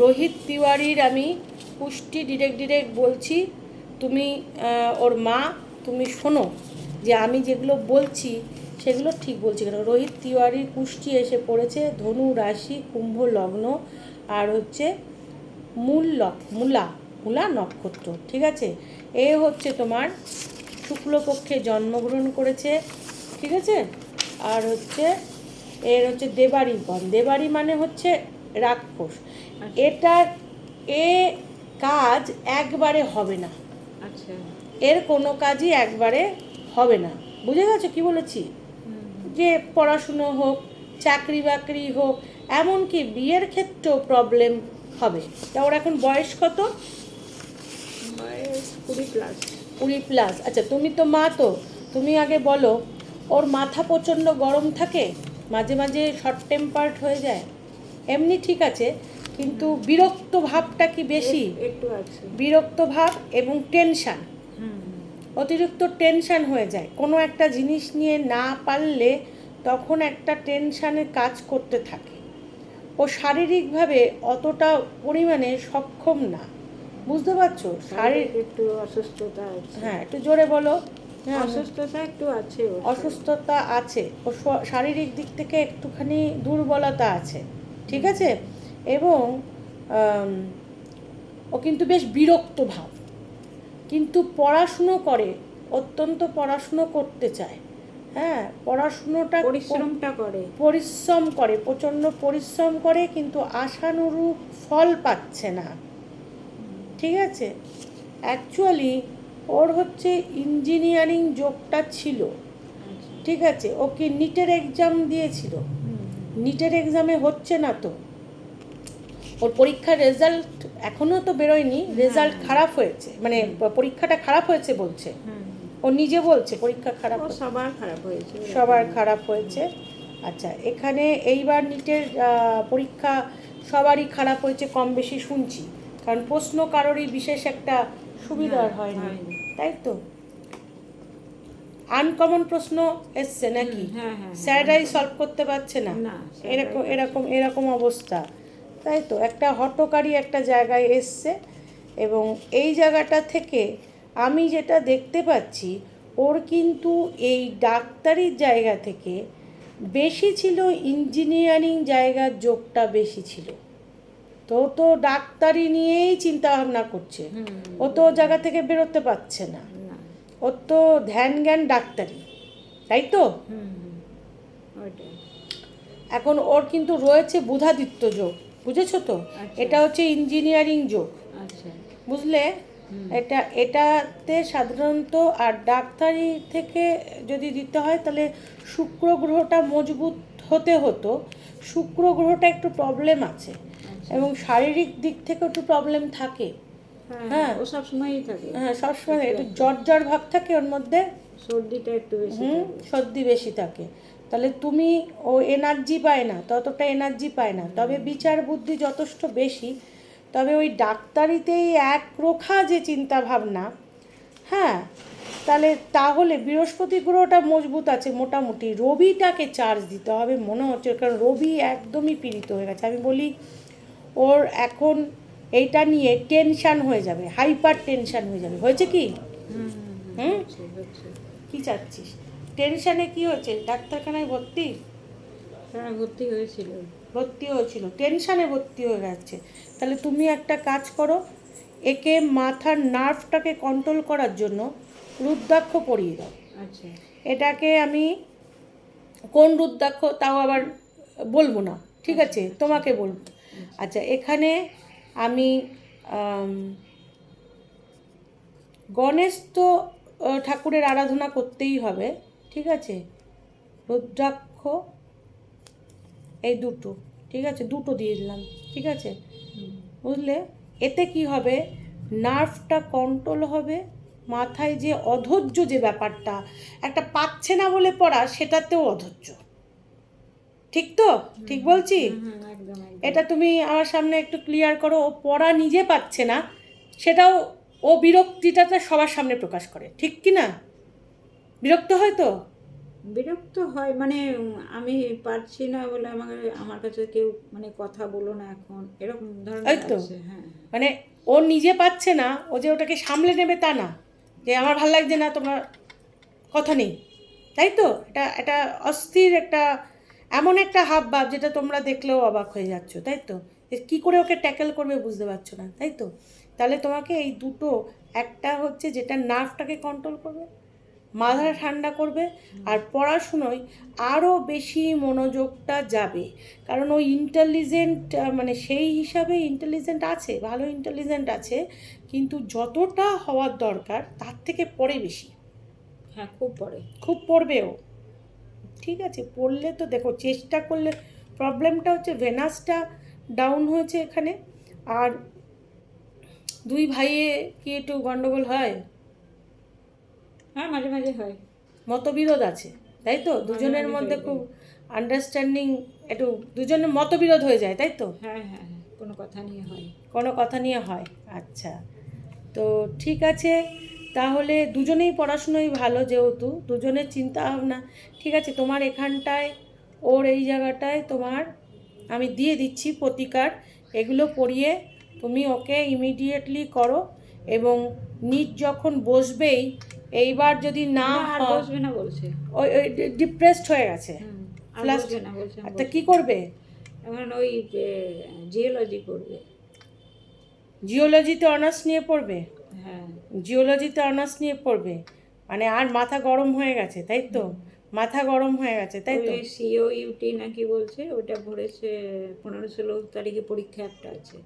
রোহিত তিওয়ারির আমি পুষ্টি direct direct বলছি, তুমি ওর মা, তুমি শোনো যে আমি যেগুলো বলছি সেগুলো ঠিক বলছি কেন? রোহিত তিওয়ারির পুষ্টি এসে পড়েছে ধনু, রাশি, কুম্ভ, লগ্ন আর হচ্ছে মূল লক, মূলা মূলা নক্ষত্র, ঠিক আছে? এ হচ্ছে তোমার শুক্লপক্ষে জন্মগ্রহণ করেছে, ঠিক আছে? আর হচ্ছে এর হচ্ছে দেবাড়ি গণ দেবাড়ি মানে হচ্ছে রাক্ষস। এটার এ কাজ একবারে হবে না। আচ্ছা। এর কোনো কাজই একবারে হবে না। বুঝে গেছো কি বলেছি? যে পড়াশুনো হোক চাকরি বাকরি হোক এমনকি বিয়ের ক্ষেত্রেও প্রবলেম হবে। তা ওর এখন বয়স কত? কুড়ি প্লাস কুড়ি প্লাস আচ্ছা তুমি তো মা তো তুমি আগে বলো ওর মাথা প্রচণ্ড গরম থাকে? মাঝে মাঝে শর্ট টেম্পার্ড হয়ে যায়? এমনি ঠিক আছে কিন্তু বিরক্ত ভাবটা কি বেশি? একটু আছে। বিরক্ত ভাব এবং টেনশান। অতিরিক্ত টেনশান হয়ে যায়। কোনো একটা জিনিস নিয়ে না পারলে তখন একটা টেনশানে কাজ করতে থাকে। ও শারীরিকভাবে অতটা পরিমাণে সক্ষম না। বুঝতে পারছ? শারীরিক একটু অসুস্থতা আছে। হ্যাঁ একটু জোরে বলো। হ্যাঁ অসুস্থতা একটু আছে। অসুস্থতা আছে। ও শারীরিক দিক থেকে একটুখানি দুর্বলতা আছে। ঠিক আছে? এবং ও কিন্তু বেশ বিরক্ত ভাব। কিন্তু পড়াশুনো করে অত্যন্ত পড়াশুনো করতে চায়। হ্যাঁ পড়াশুনোটা পরিশ্রমটা করে। পরিশ্রম করে প্রচণ্ড পরিশ্রম করে কিন্তু আশানুরূপ ফল পাচ্ছে না। ঠিক আছে? অ্যাকচুয়ালি ওর হচ্ছে ইঞ্জিনিয়ারিং যোগটা ছিল। আচ্ছা। ঠিক আছে? ওকে নিটের এক্সাম দিয়েছিল। নিটের এক্সামে হচ্ছে না তো। ওর পরীক্ষার রেজাল্ট এখনও তো বেরোয়নি রেজাল্ট খারাপ হয়েছে মানে পরীক্ষাটা খারাপ হয়েছে বলছে। ও নিজে বলছে পরীক্ষা খারাপ। সবার খারাপ হয়েছে। সবার খারাপ হয়েছে। আচ্ছা এখানে এইবার নিটের পরীক্ষা সবারই খারাপ হয়েছে কম বেশি শুনছি। কারণ প্রশ্ন কারোরই বিশেষ একটা সুবিধার না, হয়নি। তাই তো? আনকমন প্রশ্ন এসছে নাকি? হুম, হ্যাঁ, হ্যাঁ, স্যাররাই সলভ করতে পারছে না। এরকম এরকম এরকম অবস্থা। তাই তো একটা হটকারী একটা জায়গায় এসছে এবং এই জায়গাটা থেকে আমি যেটা দেখতে পাচ্ছি ওর কিন্তু এই ডাক্তারির জায়গা থেকে বেশি ছিল ইঞ্জিনিয়ারিং জায়গার যোগটা বেশি ছিল। তো ও তো ডাক্তারি নিয়েই চিন্তা ভাবনা করছে ও তো জায়গা থেকে বেরোতে পারছে না। ওর তো ধ্যান জ্ঞান ডাক্তারি তাই তো? এখন ওর কিন্তু রয়েছে বুধাদিত্য যোগ বুঝেছ তো? আচ্ছা। এটা হচ্ছে ইঞ্জিনিয়ারিং যোগ। আচ্ছা। বুঝলে? এটা এটাতে সাধারণত আর ডাক্তারি থেকে যদি দিতে হয় তাহলে শুক্র গ্রহটা মজবুত হতে হতো। শুক্র গ্রহটা একটু প্রবলেম আছে আচ্ছা। এবং শারীরিক দিক থেকেও একটু প্রবলেম থাকে। হ্যাঁ হ্যাঁ। ও সব সময়ই থাকে। হ্যাঁ সবসময় একটু জ্বর জ্বর ভাব থাকে ওর মধ্যে। সর্দিটা একটু বেশি সর্দি বেশি থাকে। তাহলে তুমি ও এনার্জি পায় না ততটা এনার্জি পায় না। তবে বিচার বুদ্ধি যথেষ্ট বেশি। তবে ওই ডাক্তারিতেই এক রোখা যে চিন্তা ভাবনা হ্যাঁ তাহলে তাহলে বৃহস্পতি গ্রহটা মজবুত আছে মোটামুটি। রবিটাকে চার্জ দিতে হবে মনে হচ্ছে কারণ রবি একদমই পীড়িত হয়ে গেছে। আমি বলি ওর এখন এইটা নিয়ে টেনশান হয়ে যাবে হাইপার টেনশান হয়ে যাবে। হয়েছে কি? হুম কি চাচ্ছিস? টেনশানে কি হচ্ছে ডাক্তারখানায় ভর্তি? হ্যাঁ ভর্তি হয়েছিল। ভর্তি হয়েছিল। টেনশানে ভর্তি হয়ে যাচ্ছে তাহলে তুমি একটা কাজ করো একে মাথার নার্ভটাকে কন্ট্রোল করার জন্য রুদ্রাক্ষ পরিয়ে দাও। আচ্ছা। এটাকে আমি কোন রুদ্রাক্ষ তাও আবার বলব না ঠিক আছে? তোমাকে বলব। আচ্ছা এখানে আমি গণেশ তো ঠাকুরের আরাধনা করতেই হবে, ঠিক আছে? রুদ্রাক্ষ, এই দুটো, ঠিক আছে? দুটো দিয়ে দিলাম, ঠিক আছে? বুঝলে? এতে কি হবে? নার্ভটা কন্ট্রোল হবে, মাথায় যে অধৈর্য যে ব্যাপারটা, একটা পাচ্ছে না বলে পড়া, সেটাতেও অধৈর্য। ঠিক তো? ঠিক বলছি? এটা তুমি আমার সামনে একটু ক্লিয়ার করো ও পড়া নিজে পাচ্ছে না সেটাও ও বিরক্তিটাতে সবার সামনে প্রকাশ করে ঠিক কি না? বিরক্ত হয় তো? বিরক্ত হয় মানে আমি পারছি না বলে আমাকে আমার কাছে কেউ মানে কথা বলো না এখন এরকম ধরনের তো। হ্যাঁ। মানে ও নিজে পাচ্ছে না ও যে ওটাকে সামলে নেবে তা না যে আমার ভালো লাগছে না তোমার কথা নেই তাই তো? এটা এটা অস্থির একটা এমন একটা হাব ভাব যেটা তোমরা দেখলেও অবাক হয়ে যাচ্ছ তাই তো? কী করে ওকে ট্যাকেল করবে বুঝতে পারছ না তাই তো? তাহলে তোমাকে এই দুটো একটা হচ্ছে যেটা নার্ভটাকে কন্ট্রোল করবে মাথা ঠান্ডা করবে আর পড়াশুনোয় আরও বেশি মনোযোগটা যাবে। কারণ ওই ইন্টেলিজেন্ট মানে সেই হিসাবে ইন্টেলিজেন্ট আছে ভালো ইন্টেলিজেন্ট আছে কিন্তু যতটা হওয়ার দরকার তার থেকে পড়ে বেশি। হ্যাঁ খুব পড়ে খুব পড়বেও ঠিক আছে পড়লে তো দেখো চেষ্টা করলে প্রবলেমটা হচ্ছে ভেনাসটা ডাউন হয়েছে এখানে। আর দুই ভাইয়ে কি একটু গন্ডগোল হয়? হ্যাঁ মাঝে মাঝে হয়। মতবিরোধ আছে তাই তো? দুজনের মধ্যে খুব আন্ডারস্ট্যান্ডিং একটু দুজনের মতবিরোধ হয়ে যায় তাই তো? হ্যাঁ হ্যাঁ হ্যাঁ কোনো কথা নিয়ে হয়। কোনো কথা নিয়ে হয় আচ্ছা। তো ঠিক আছে তাহলে দুজনেই পড়াশুনোই ভালো যেহেতু দুজনের চিন্তা ভাবনা ঠিক আছে তোমার এখানটায় ওর এই জায়গাটায় তোমার আমি দিয়ে দিচ্ছি প্রতিকার এগুলো পড়িয়ে তুমি ওকে ইমিডিয়েটলি করো এবং নিট যখন বসবেই এইবার যদি না বসবে না বলছে। ওই ডিপ্রেসড হয়ে গেছে। তা কী করবে। এখন ওই জিওলজি করবে জিওলজিতে অনার্স নিয়ে পড়বে? হ্যাঁ জিওলজিতে অনার্স নিয়ে পড়বে। মানে আর মাথা গরম হয়ে গেছে তাই তো? মাথা গরম হয়ে গেছে তাই তো? সিও ইউটি নাকি বলছে? ওটা ভরেছে পনেরো ষোলো তারিখে পরীক্ষা একটা আছে।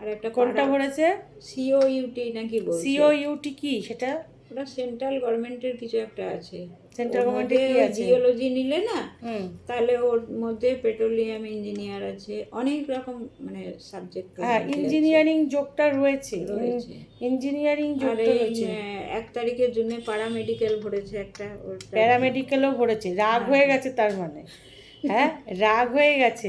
আর একটা কোনটা ভরেছে? সিও ইউটি নাকি সিও ইউটি কি সেটা? ওটা সেন্ট্রাল গভর্নমেন্টের কিছু একটা আছে। সেন্ট্রাল এর কি আছে? জিওলজি নিলে না হুম। তাহলে ওর মধ্যে পেট্রোলিয়াম ইঞ্জিনিয়ার আছে অনেক রকম মানে সাবজেক্ট হ্যাঁ ইঞ্জিনিয়ারিং যোগটা রয়েছে। ইঞ্জিনিয়ারিং যোগটা রয়েছে। এক তারিখের জন্য প্যারামেডিক্যাল ভরেছে একটা ওর প্যারামেডিক্যালও ভরেছে রাগ হয়ে। গেছে তার মানে। হ্যাঁ রাগ হয়ে গেছে।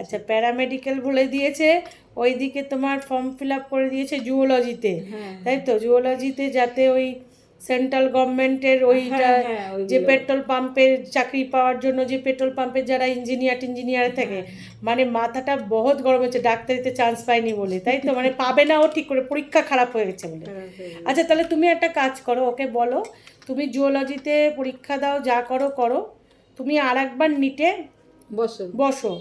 আচ্ছা প্যারামেডিক্যাল বলে দিয়েছে ওইদিকে তোমার ফর্ম ফিল আপ করে দিয়েছে জুওলজিতে হ্যাঁ। তাই তো? জুওলজিতে যাতে ওই সেন্ট্রাল গভর্নমেন্টের ওইটা হ্যাঁ, হ্যাঁ। যে পেট্রোল পাম্পের চাকরি পাওয়ার জন্য যে পেট্রোল পাম্পের যারা ইঞ্জিনিয়ার টিঞ্জিনিয়ার থাকে মানে মাথাটা বহুত গরম হচ্ছে ডাক্তারিতে চান্স পায়নি বলে তাই তো? মানে পাবে না ও ঠিক করে পরীক্ষা খারাপ হয়ে গেছে বলে। হয়ে। আচ্ছা তাহলে তুমি একটা কাজ করো ওকে বলো তুমি জুওলজিতে পরীক্ষা দাও যা করো করো তুমি আর একবার নিটে বসো। বসো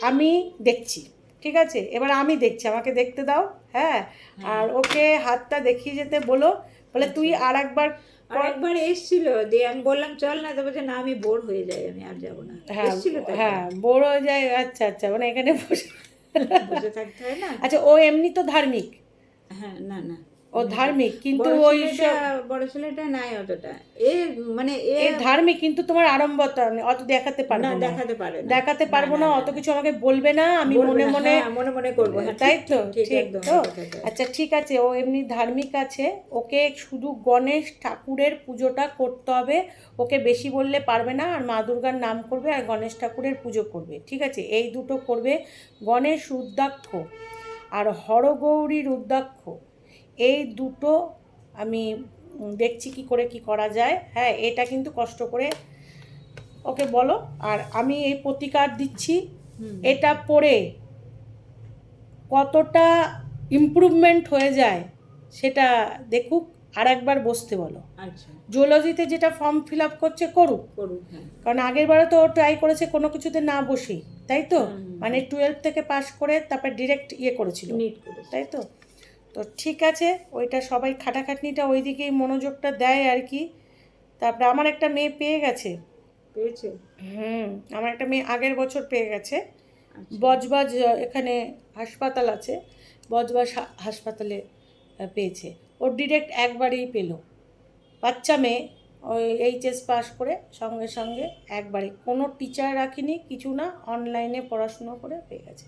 আমি দেখছি ঠিক আছে? এবার আমি দেখছি আমাকে দেখতে দাও হ্যাঁ। আর ওকে হাতটা দেখিয়ে যেতে বলো বলে তুই আর একবার আর একবার এসছিল দিয়ে আমি বললাম চল না। তো বলছে না আমি বোর হয়ে যাই আমি আর যাব না। হ্যাঁ হ্যাঁ বোর হয়ে যায় আচ্ছা আচ্ছা মানে এখানে বসে বসে থাকতে হয় না? আচ্ছা ও এমনি তো ধার্মিক? হ্যাঁ না না। ও ধার্মিক কিন্তু ওই বড় ছেলেটা নাই অতটা। এ মানে এ ধার্মিক কিন্তু তোমার আড়ম্বরতা অত দেখাতে পারব না দেখাতে পারে না। দেখাতে পারব না অত কিছু আমাকে বলবে না আমি মনে মনে হ্যাঁ, মনে মনে করব। হ্যাঁ, তাই তো ঠিক, তো। আচ্ছা ঠিক আছে ও এমনি ধার্মিক আছে ওকে শুধু গণেশ ঠাকুরের পুজোটা করতে হবে ওকে বেশি বললে পারবে না আর মা দুর্গার নাম করবে আর গণেশ ঠাকুরের পুজো করবে ঠিক আছে? এই দুটো করবে গণেশ রুদ্রাক্ষ আর হরগৌরী রুদ্রাক্ষ। এই দুটো আমি দেখছি কি করে কি করা যায়। হ্যাঁ এটা কিন্তু কষ্ট করে ওকে বলো। আর আমি এই প্রতিকার দিচ্ছি। এটা পড়ে কতটা ইমপ্রুভমেন্ট হয়ে যায় সেটা দেখুক আর একবার বসতে বলো। আচ্ছা। জুলজিতে যেটা ফর্ম ফিল আপ করছে করুক। করুক হ্যাঁ। কারণ আগের বারে তো ট্রাই করেছে কোনো কিছুতে না বসেই তাই তো? মানে টুয়েলভ থেকে পাশ করে তারপর ডিরেক্ট ইয়ে করেছিল। তাই তো? তো ঠিক আছে ওইটা সবাই খাটাখাটনিটা ওই দিকেই মনোযোগটা দেয় আর কি। তারপরে আমার একটা মেয়ে পেয়ে গেছে। পেয়েছে? হুম আমার একটা মেয়ে আগের বছর পেয়ে গেছে। আচ্ছা। বজবাজ এখানে হাসপাতাল আছে। বজবাজ হাসপাতালে পেয়েছে। ওর ডিরেক্ট একবারেই পেল। বাচ্চা মেয়ে ওই এইচএস পাস করে সঙ্গে সঙ্গে একবারে। কোনো টিচার রাখিনি কিছু না অনলাইনে পড়াশুনো করে পেয়ে গেছে।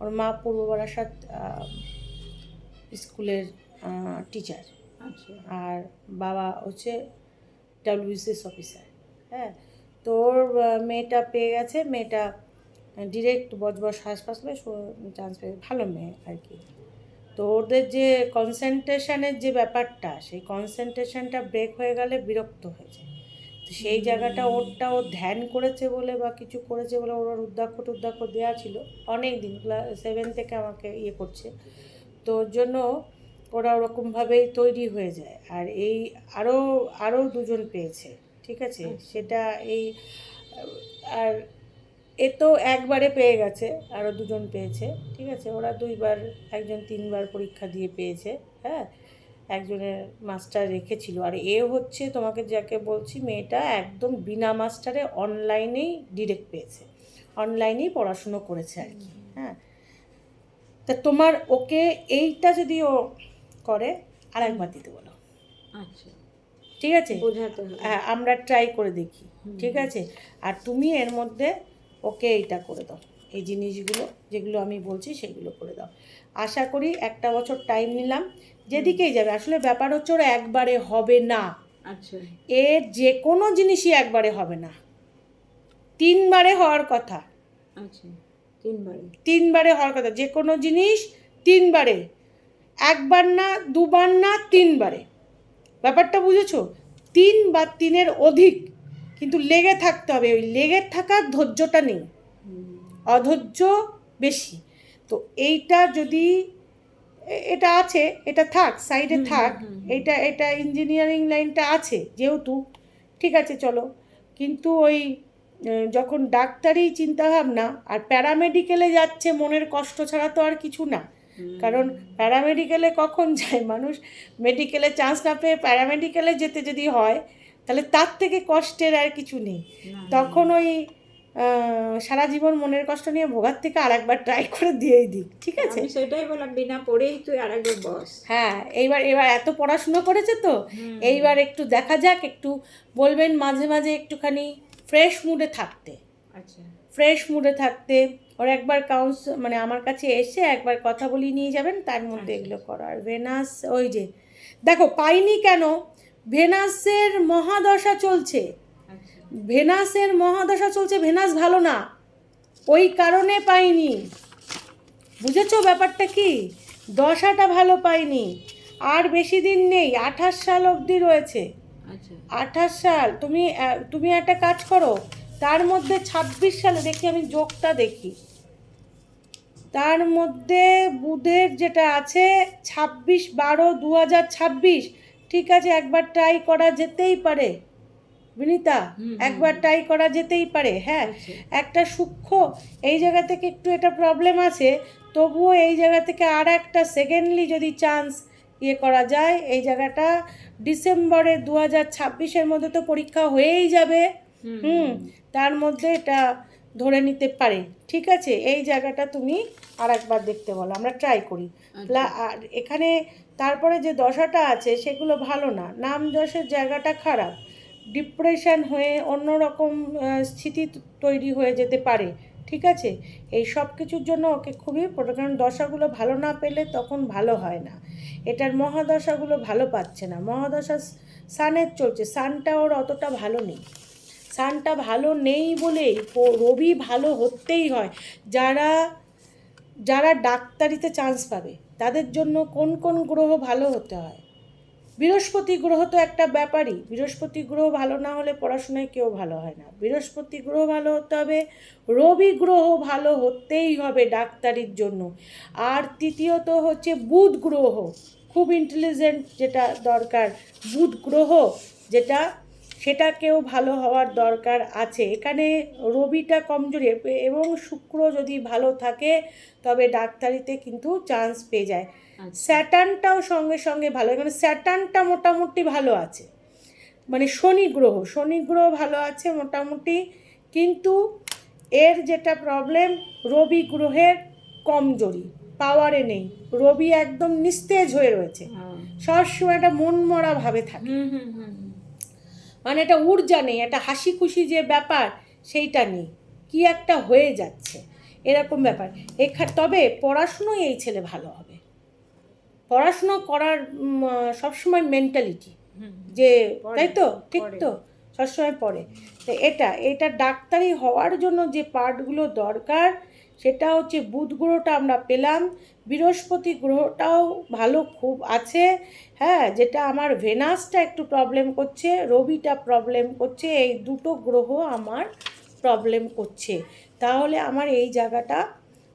ওর মা পূর্ব বারাসাত স্কুলের টিচার আচ্ছা। আর বাবা হচ্ছে ডাব্লিউবিসিএস অফিসার হ্যাঁ? তো ওর মেয়েটা পেয়ে গেছে মেয়েটা ডিরেক্ট বজবজ হাসপাতালে চান্স পেয়ে ভালো মেয়ে আর কি। তো ওদের যে কনসেন্ট্রেশনের যে ব্যাপারটা সেই কনসেন্ট্রেশনটা ব্রেক হয়ে গেলে বিরক্ত হয়ে যায়। তো সেই জায়গাটা ওরটা ও ধ্যান করেছে বলে বা কিছু করেছে বলে ওর উদ্যাক্ষ টুদ্রাক্ষ দেওয়া ছিল। অনেক দিন ক্লাস সেভেন থেকে আমাকে ইয়ে করছে। তো ওর জন্য ওরা ওরকমভাবেই তৈরি হয়ে যায়। আর এই আরও আরও দুজন পেয়েছে ঠিক আছে? সেটা এই আর এ তো একবারে পেয়ে গেছে আরও দুজন পেয়েছে ঠিক আছে? ওরা দুইবার একজন তিনবার পরীক্ষা দিয়ে পেয়েছে হ্যাঁ? একজনের মাস্টার রেখেছিল। আর এ হচ্ছে তোমাকে যাকে বলছি মেয়েটা একদম বিনা মাস্টারে অনলাইনেই ডিরেক্ট পেয়েছে। অনলাইনেই পড়াশুনো করেছে আর কি হ্যাঁ? তা তোমার ওকে এইটা যদি ও করে আর একবার দিতে বলো। আচ্ছা। ঠিক আছে? হ্যাঁ আমরা ট্রাই করে দেখি। ঠিক আছে? আর তুমি এর মধ্যে ওকে এইটা করে দাও। এই জিনিসগুলো যেগুলো আমি বলছি সেগুলো করে দাও। আশা করি একটা বছর টাইম নিলাম। যেদিকেই যাবে আসলে ব্যাপার হচ্ছে ওরা একবারে হবে না। আচ্ছা। এর যে কোনো জিনিসই একবারে হবে না। তিনবারে হওয়ার কথা। আচ্ছা। তিনবারে। তিনবারে হওয়ার কথা। যে কোনো জিনিস তিনবারে। একবার না দুবার না তিনবারে। ব্যাপারটা বুঝেছ? তিন বা তিনের অধিক। কিন্তু লেগে থাকতে হবে। ওই লেগে থাকার ধৈর্যটা নেই। অধৈর্য বেশি। তো এইটা যদি এটা আছে এটা থাক সাইডে থাক। এটা এটা ইঞ্জিনিয়ারিং লাইনটা আছে যেহেতু। ঠিক আছে চলো। কিন্তু ওই যখন ডাক্তারি চিন্তাভাবনা আর প্যারামেডিকেলে যাচ্ছে মনের কষ্ট ছাড়া তো আর কিছু না। কারণ প্যারামেডিকেলে কখন যায় মানুষ? মেডিকেলে চান্স না পেয়ে প্যারামেডিকেলে যেতে যদি হয় তাহলে তার থেকে কষ্টের আর কিছু নেই। তখন ওই সারা জীবন মনের কষ্ট নিয়ে ভোগার থেকে আরেকবার ট্রাই করে দিয়েই দিক ঠিক আছে? সেটাই বললাম বিনা পড়েই তুই আরেকবার বস। হ্যাঁ এইবার এবার এত পড়াশুনো করেছে তো? এইবার একটু দেখা যাক একটু বলবেন মাঝে মাঝে একটুখানি। ফ্রেশ মুডে থাকতে। আচ্ছা। ফ্রেশ মুডে থাকতে ওর একবার কাউন্স মানে আমার কাছে এসে একবার কথা বলি নিয়ে যাবেন তার মধ্যে আচ্ছা। এগুলো করো। আর ভেনাস ওই যে দেখো পাইনি কেন? ভেনাসের মহাদশা চলছে। আচ্ছা। ভেনাসের মহাদশা চলছে ভেনাস ভালো না। ওই কারণে পাইনি। বুঝেছ ব্যাপারটা কি? দশাটা ভালো পাইনি। আর বেশি দিন নেই আঠাশ সাল অবধি রয়েছে। আঠাশ সাল তুমি তুমি একটা কাজ করো তার মধ্যে ছাব্বিশ সালে দেখি আমি যোগটা দেখি। তার মধ্যে বুধের যেটা আছে ছাব্বিশ বারো দু হাজার ছাব্বিশ ঠিক আছে একবার ট্রাই করা যেতেই পারে। বিনিতা একবার ট্রাই করা যেতেই পারে হ্যাঁ। আচ্ছা। একটা সূক্ষ্ম এই জায়গা থেকে একটু এটা প্রবলেম আছে তবুও এই জায়গা থেকে আর একটা সেকেন্ডলি যদি চান্স ইয়ে করা যায়। এই জায়গাটা ডিসেম্বরের দু হাজার ছাব্বিশের মধ্যে তো পরীক্ষা হয়েই যাবে। হুম, তার মধ্যে এটা ধরে নিতে পারে। ঠিক আছে? এই জায়গাটা তুমি আর একবার দেখতে বলো আমরা ট্রাই করি। আচ্ছা। আর এখানে তারপরে যে দশাটা আছে সেগুলো ভালো না। নাম যশের জায়গাটা খারাপ। ডিপ্রেশন হয়ে অন্যরকম স্থিতি তৈরি হয়ে যেতে পারে। ঠিক আছে? এই সব কিছুর জন্য ওকে খুবই কারণ দশাগুলো ভালো না পেলে তখন ভালো হয় না। এটার মহাদশাগুলো ভালো পাচ্ছে না। মহাদশা সানের চলছে। সানটা ওর অতটা ভালো নেই। সানটা ভালো নেই বলেই রবি ভালো হতেই হয়। যারা যারা ডাক্তারিতে চান্স পাবে, তাদের জন্য কোন কোন গ্রহ ভালো হতে হয়? বৃহস্পতি গ্রহ তো একটা ব্যাপারই। বৃহস্পতি গ্রহ ভালো না হলে পড়াশোনায় কেউ ভালো হয় না। বৃহস্পতি গ্রহ ভালো হতে হবে, রবি গ্রহ ভালো হতেই হবে ডাক্তারির জন্য। আর তৃতীয়ত হচ্ছে বুধ গ্রহ। খুব ইন্টেলিজেন্ট যেটা দরকার, বুধ গ্রহ যেটা, সেটাকেও ভালো হওয়ার দরকার আছে। এখানে রবিটা কমজোরি, এবং শুক্র যদি ভালো থাকে, তবে ডাক্তারিতে কিন্তু চান্স পেয়ে যায়। স্যাটার্নটাও সঙ্গে সঙ্গে ভালো এখানে স্যাটার্নটা মোটামুটি ভালো আছে। মানে শনি গ্রহ শনি গ্রহ ভালো আছে মোটামুটি কিন্তু এর যেটা প্রবলেম রবি গ্রহের কমজোরি পাওয়ারে নেই। রবি একদম নিস্তেজ হয়ে রয়েছে। হ্যাঁ। সবসময় একটা মন মরা ভাবে থাকে। মানে একটা ঊর্জা নেই একটা হাসি খুশি যে ব্যাপার সেইটা নেই। কি একটা হয়ে যাচ্ছে। এরকম ব্যাপার। এখা তবে পড়াশুনোই এই ছেলে ভালো হবে। পড়াশুনো করার সবসময় মেন্টালিটি যে তাই তো? ঠিক তো? সবসময় পড়ে। তো এটা এটা ডাক্তারি হওয়ার জন্য যে পার্টগুলো দরকার সেটা হচ্ছে বুধ গ্রহটা আমরা পেলাম। বৃহস্পতি গ্রহটাও ভালো খুব আছে। হ্যাঁ যেটা আমার ভেনাসটা একটু প্রবলেম করছে রবিটা প্রবলেম করছে এই দুটো গ্রহ আমার প্রবলেম করছে। তাহলে আমার এই জায়গাটা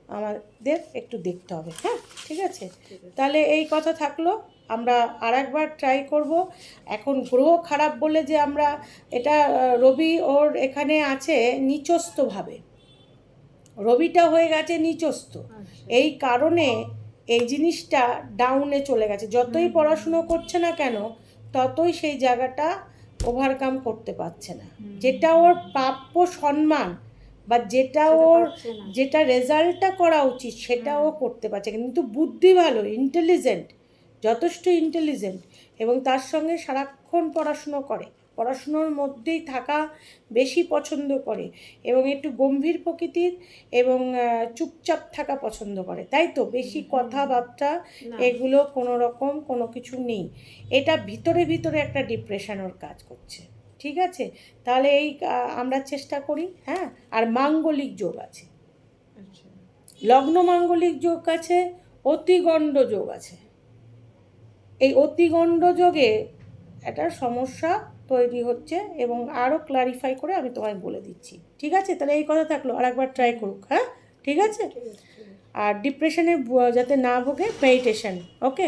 আমাদের একটু দেখতে হবে হ্যাঁ? ঠিক আছে? তাহলে এই কথা থাকল। আমরা আর একবার ট্রাই করব। এখন গ্রহ খারাপ বলে যে আমরা এটা রবি ওর এখানে আছে নিচস্থভাবে। রবিটা হয়ে গেছে নিচস্থ। আচ্ছা। এই কারণে এই জিনিসটা ডাউনে চলে গেছে। যতই পড়াশুনো করছে না কেন ততই সেই জায়গাটা ওভারকাম করতে পারছে না। যেটা ওর প্রাপ্য সম্মান বা যেটা ওর যেটা রেজাল্টটা করা উচিত সেটা ও করতে পারছে কিন্তু বুদ্ধি ভালো ইন্টেলিজেন্ট যথেষ্ট ইন্টেলিজেন্ট এবং তার সঙ্গে সারাক্ষণ পড়াশুনো করে। পড়াশুনোর মধ্যেই থাকা বেশি পছন্দ করে এবং একটু গম্ভীর প্রকৃতির এবং চুপচাপ থাকা পছন্দ করে। তাই তো? বেশি কথাবার্তা এগুলো কোনো রকম কোনো কিছু নেই। এটা ভিতরে ভিতরে একটা ডিপ্রেশন ওর কাজ করছে। ঠিক আছে? তাহলে এই আমরা চেষ্টা করি হ্যাঁ? আর মাঙ্গলিক যোগ আছে। আচ্ছা। লগ্ন মাঙ্গলিক যোগ আছে অতিগণ্ড যোগ আছে। এই অতিগণ্ড যোগে একটা সমস্যা তৈরি হচ্ছে এবং আরও ক্লারিফাই করে আমি তোমায় বলে দিচ্ছি। ঠিক আছে? তাহলে এই কথা থাকল আর একবার ট্রাই করুক হ্যাঁ? ঠিক আছে? আর ডিপ্রেশনে যাতে না ভোগে মেডিটেশন ওকে